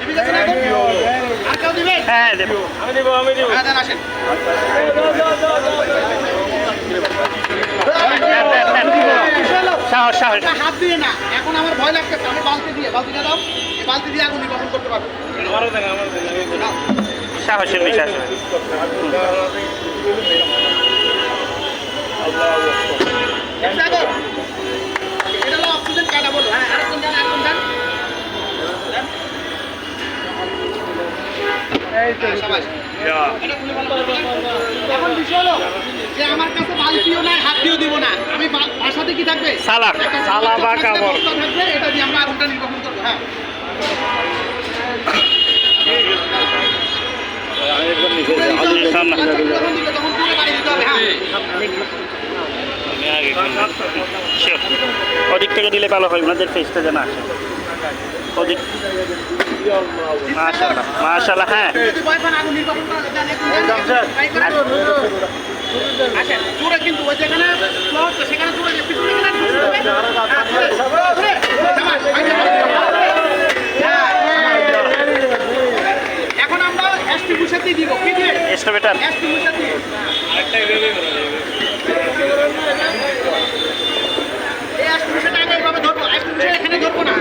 দিবি এখন? আর কেউ দিবে? দেবো। হ্যাঁ আসেন। সাহস সাহস। হাত দিয়ে না এখন আমার ভয় লাগতেছে। আমি বালতি দিয়ে বালতিটা দাও। এই বালতি দিয়ে আগুন করতে পারব। সাহসের বিষয় এখন? বিষয় হলো যে আমার কাছে বালতিও নাই হাত দিয়েও দিব না আমি বাসাতে কি থাকবে সালা, সালা বা বস্তা থাকবে এটা দিয়ে আমরা আগুনটা নির্বাপন করব হ্যাঁ সামনে। যখন দিবে তখন পুরো বাড়ি দিতে হবে হ্যাঁ Sure. ওদিক থেকে দিলে ভালো হয় ওনাদের ফেসটা যেন আসে। ওদিক মাশাল্লাহ মাশাল্লাহ হ্যাঁ। দেন, try করেন। আসেন, জোরে কিন্তু ওই যেখানে flow হচ্ছে, সেখানে জোরে যে পিছনে গেলে ঢুকতে হবে। হ্যাঁ, জোরে, জোরে, সাবাস, ভাই, হ্যাঁ। এখন আমরা এসটিভিউশন দিয়ে দিব কি দিয়ে এস্টোভেটার এসটিভিউশন দিয়ে এই এসটিভিউশন আগে এইভাবে ধরবো এসটিভিউশন এখানে ধরবো না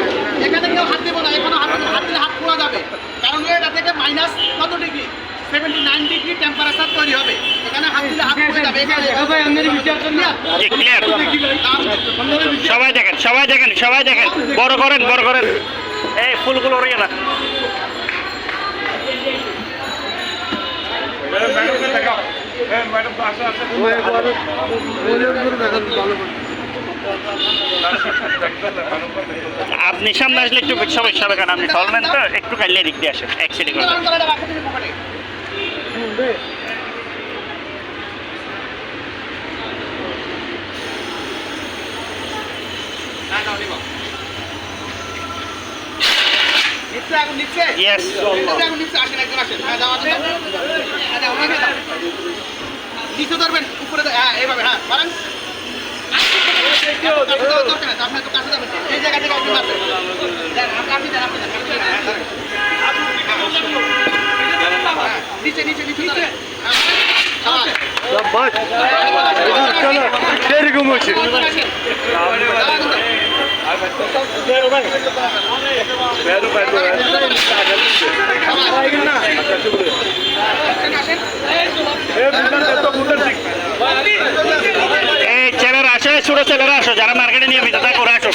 এখানে কেউ হাত দেবো না এখানে হাত হাত দিলে হাত পোড়া যাবে কারণ এটা থেকে মাইনাস কত degree seventy nine degree temperature তৈরি হবে। এখানে হাত দিলে হাত পুড়ে যাবে। এখানে জি ক্লিয়ার সবাই দেখেন সবাই দেখেন সবাই দেখেন। বড় করেন বড় করেন। এই ফুলগুলো রইয়ে না আপনি সামনে আসলে একটু সমস্যা হবে কারণ আপনি টলমেন তো একটু কাইলে দিক দিয়ে আসেন এক সাইডে করবেন নিচে আগুন নিচে Yes. নিচে আগুন নিচে আসেন একজন আসেন হ্যাঁ দাও আছে হ্যাঁ দাও ওনাকে দাও নিচে ধরবেন উপরে। হ্যাঁ এইভাবে হ্যাঁ পারেন। এই জায়গা থেকে আপনি মারবেন আপনি- আপনি দেন, আপনি হ্যাঁ। হ্যাঁ, নিচে নিচে নিচে। হ্যাঁ। সেরকম হচ্ছে একজন আসেন। দাও, আগুন দাও। আসেন, আসেন। এই ছেলেরা আসে ছোট ছেলেরা আসো যারা মার্কেটে নিয়মিত তা করে আসো।